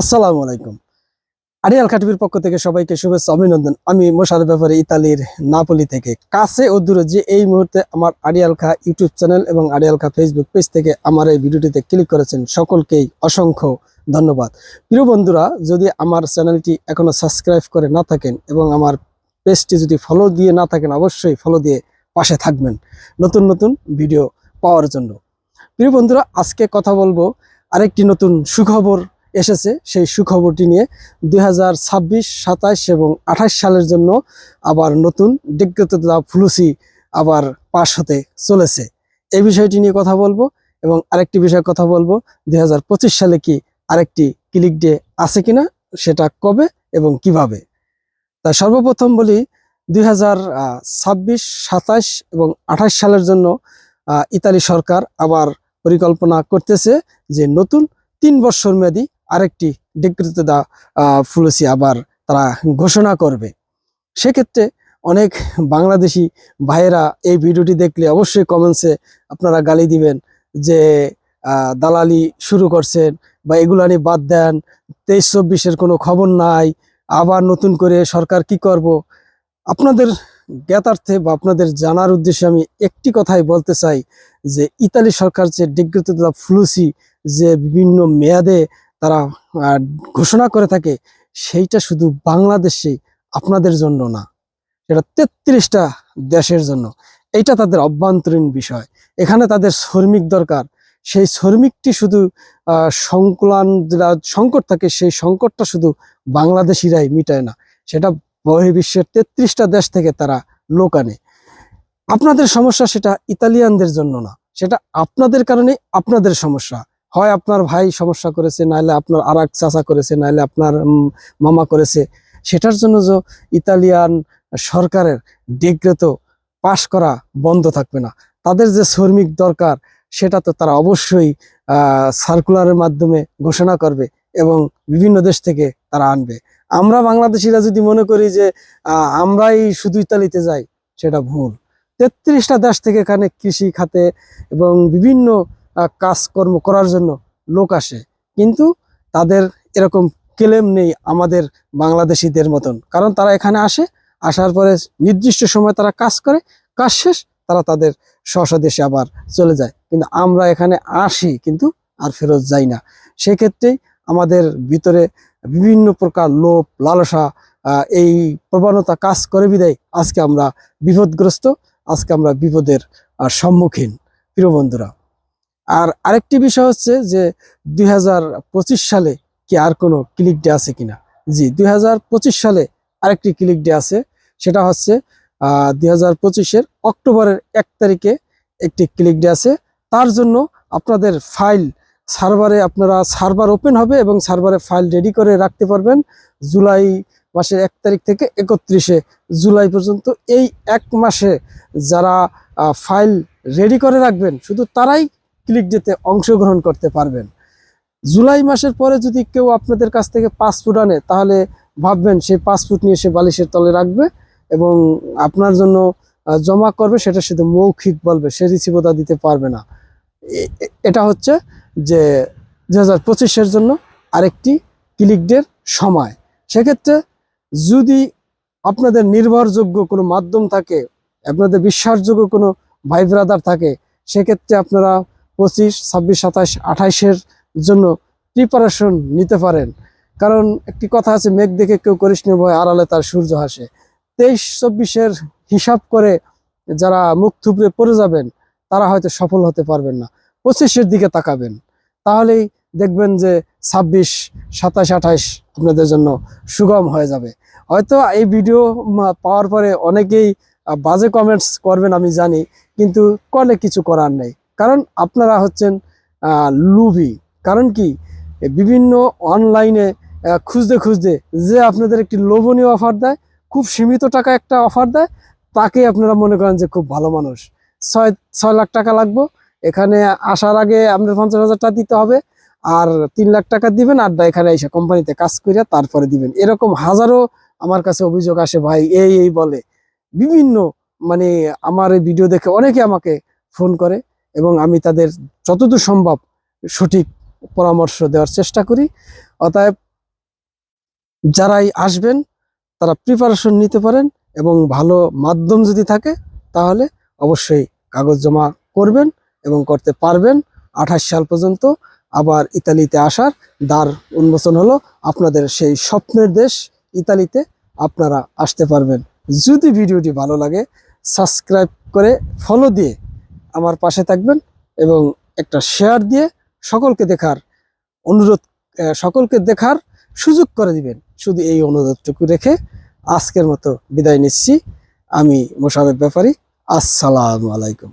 আসসালামু আলাইকুম। আরিয়াল খাটিবির পক্ষ থেকে সবাইকে শুভেচ্ছা, অভিনন্দন। আমি মোশার ব্যাপারে ইতালির নাপলি থেকে। কাছে ও দূরে যে এই মুহূর্তে আমার আরিয়াল খা ইউটিউব চ্যানেল এবং আরিয়াল খা ফেসবুক পেজ থেকে আমার এই ভিডিওটিতে ক্লিক করেছেন, সকলকেই অসংখ্য ধন্যবাদ। প্রিয় বন্ধুরা, যদি আমার চ্যানেলটি এখনও সাবস্ক্রাইব করে না থাকেন এবং আমার পেজটি যদি ফলো দিয়ে না থাকেন, অবশ্যই ফলো দিয়ে পাশে থাকবেন নতুন নতুন ভিডিও পাওয়ার জন্য। প্রিয় বন্ধুরা, আজকে কথা বলব আরেকটি নতুন সুখবর এসেছে সেই সুখবরটি নিয়ে দুই হাজার ছাব্বিশ সাতাশ এবং আঠাশ সালের জন্য আবার নতুন ডিগ্রতা ফুলুসি আবার পাশ হতে চলেছে। এই বিষয়টি নিয়ে কথা বলব এবং আরেকটি বিষয়ে কথা বলব, দুই হাজার পঁচিশ সালে কি আরেকটি ক্লিক ডে আছে কিনা সেটা কবে এবং কীভাবে? তা সর্বপ্রথম বলি, দুই হাজার ছাব্বিশ সাতাশ এবং আঠাশ সালের জন্য ইতালি সরকার আবার পরিকল্পনা করতেছে যে নতুন তিন বছর মেয়াদী আরেকটি ডিগ্রিতদা ফুলসি আবার তারা ঘোষণা করবে। সেক্ষেত্রে অনেক বাংলাদেশি ভাইয়েরা এই ভিডিওটি দেখলে অবশ্যই কমেন্টসে আপনারা গালি দিবেন যে দালালি শুরু করছেন বা এগুলা নিয়ে বাদ দেন, তেইশ চব্বিশের কোনো খবর নাই, আবার নতুন করে সরকার কি করব? আপনাদের জ্ঞাতার্থে বা আপনাদের জানার উদ্দেশ্যে আমি একটি কথাই বলতে চাই যে, ইতালি সরকার যে ডিগ্রিতদা ফুলুসি যে বিভিন্ন মেয়াদে তারা ঘোষণা করে থাকে সেইটা শুধু বাংলাদেশে আপনাদের জন্য না, সেটা তেত্রিশটা দেশের জন্য। এইটা তাদের অভ্যন্তরীণ বিষয়। এখানে তাদের শ্রমিক দরকার। সেই শ্রমিকটি শুধু সংকুলান যেটা সংকট থাকে সেই সংকটটা শুধু বাংলাদেশিরাই মিটায় না। সেটা বহির্বিশ্বের তেত্রিশটা দেশ থেকে তারা লোক আনে। আপনাদের সমস্যা সেটা ইতালিয়ানদের জন্য না। সেটা আপনাদের কারণে আপনাদের সমস্যা। হয় আপনার ভাই সমস্যা করেছে নাহলে আপনার আর এক চাচা করেছে নাহলে আপনার মামা করেছে। সেটার জন্য যে ইতালিয়ান সরকারের ডিগ্রে তো পাশ করা বন্ধ থাকবে না। তাদের যে শ্রমিক দরকার, সেটা তো তারা অবশ্যই সার্কুলারের মাধ্যমে ঘোষণা করবে এবং বিভিন্ন দেশ থেকে তারা আনবে। আমরা বাংলাদেশিরা যদি মনে করি যে আমরাই শুধু ইতালিতে যাই, সেটা ভুল। তেত্রিশটা দেশ থেকে এখানে কৃষি খাতে এবং বিভিন্ন কাজকর্ম করার জন্য লোক আসে। কিন্তু তাদের এরকম ক্লেম নেই আমাদের বাংলাদেশিদের মতন। কারণ তারা এখানে আসে, আসার পরে নির্দিষ্ট সময় তারা কাজ করে, কাজ শেষ, তারা তাদের স্ব দেশে আবার চলে যায়। কিন্তু আমরা এখানে আসি, কিন্তু আর ফেরত যাই না। সেক্ষেত্রেই আমাদের ভিতরে বিভিন্ন প্রকার লোভ, লালসা এই প্রবণতা কাজ করে বিদায়। আজকে আমরা বিপদগ্রস্ত, আজকে আমরা বিপদের সম্মুখীন। প্রিয় বন্ধুরা। আর আরেকটি বিষয় হচ্ছে যে দুই হাজার পঁচিশ সালে কি আর কোনো ক্লিক ডে আছে কিনা? জি, দুই হাজার পঁচিশ সালে আরেকটি ক্লিক ডে আছে, সেটা হচ্ছে দুই হাজার পঁচিশের অক্টোবরের এক তারিখে একটি ক্লিক ডে আছে। তার জন্য আপনাদের ফাইল সার্ভারে আপনারা সার্ভার ওপেন হবে এবং সার্ভারে ফাইল রেডি করে রাখতে পারবেন জুলাই মাসের এক তারিখ থেকে একত্রিশে জুলাই পর্যন্ত। এই এক মাসে যারা ফাইল রেডি করে রাখবেন, শুধু তারাই ক্লিক যেতে অংশগ্রহণ করতে পারবেন। জুলাই মাসের পরে যদি কেউ আপনাদের কাছ থেকে পাসপোর্ট আনে, তাহলে ভাববেন সেই পাসপোর্ট নিয়ে সে বালিশের তলে রাখবে এবং আপনার জন্য জমা করবে, সেটা শুধু মৌখিক বলবে, সে রিসিভতা দিতে পারবে না। এটা হচ্ছে যে দু হাজার পঁচিশের জন্য আরেকটি ক্লিক ডের সময়। সেক্ষেত্রে যদি আপনাদের নির্ভরযোগ্য কোনো মাধ্যম থাকে, আপনাদের বিশ্বাসযোগ্য কোনো ভাই ব্রাদার থাকে, সেক্ষেত্রে আপনারা পঁচিশ, ছাব্বিশ সাতাশ আঠাইশের জন্য প্রিপারেশন নিতে পারেন। কারণ একটি কথা আছে, মেঘ দেখে কেউ করিস ভয় আড়ালে তার সূর্য হাসে তেইশ, চব্বিশের হিসাব করে যারা মুখ থুবড়ে পড়ে যাবেন, তারা হয়তো সফল হতে পারবেন না। পঁচিশের দিকে তাকাবেন। তাহলেই দেখবেন যে ছাব্বিশ সাতাশ আঠাশ আপনাদের জন্য সুগম হয়ে যাবে। হয়তো এই ভিডিও পাওয়ার পরে অনেকেই বাজে কমেন্টস করবেন আমি জানি, কিন্তু করলে কিছু করার নেই। কারণ আপনারা হচ্ছেন লুভি। কারণ কি? বিভিন্ন অনলাইনে খুঁজতে খুঁজতে যে আপনাদের একটি লোভনীয় অফার দেয়, খুব সীমিত টাকা একটা অফার দেয়, তাকে আপনারা মনে করেন যে খুব ভালো মানুষ। ছয় ছয় লাখ টাকা লাগবো। এখানে আসার আগে আপনার পঞ্চাশ হাজার টাকা দিতে হবে, আর তিন লাখ টাকা দিবেন, আর এখানে এসে কোম্পানিতে কাজ করিয়া তারপরে দিবেন। এরকম হাজারো আমার কাছে অভিযোগ আসে, ভাই, এই এই বলে। বিভিন্ন মানে আমার এই ভিডিও দেখে অনেকে আমাকে ফোন করে। এবং আমি তাদের যতদূর সম্ভব সঠিক পরামর্শ দেওয়ার চেষ্টা করি। অতএব যারাই আসবেন, তারা প্রিপারেশন নিতে পারেন এবং ভালো মাধ্যম যদি থাকে, তাহলে অবশ্যই কাগজ জমা করবেন এবং করতে পারবেন। আঠাশ সাল পর্যন্ত আবার ইতালিতে আসার দ্বার উন্মোচন হলো। আপনাদের সেই স্বপ্নের দেশ ইতালিতে আপনারা আসতে পারবেন। যদি ভিডিওটি ভালো লাগে সাবস্ক্রাইব করে ফলো দিয়ে আমার পাশে থাকবেন এবং একটা শেয়ার দিয়ে সকলকে দেখার অনুরোধ সকলকে দেখার সুযোগ করে দিবেন। শুধু এই অনুরোধটুকু রেখে আজকের মতো বিদায় নিচ্ছি। আমি মোশারফ ব্যাপারী, আসসালামু আলাইকুম।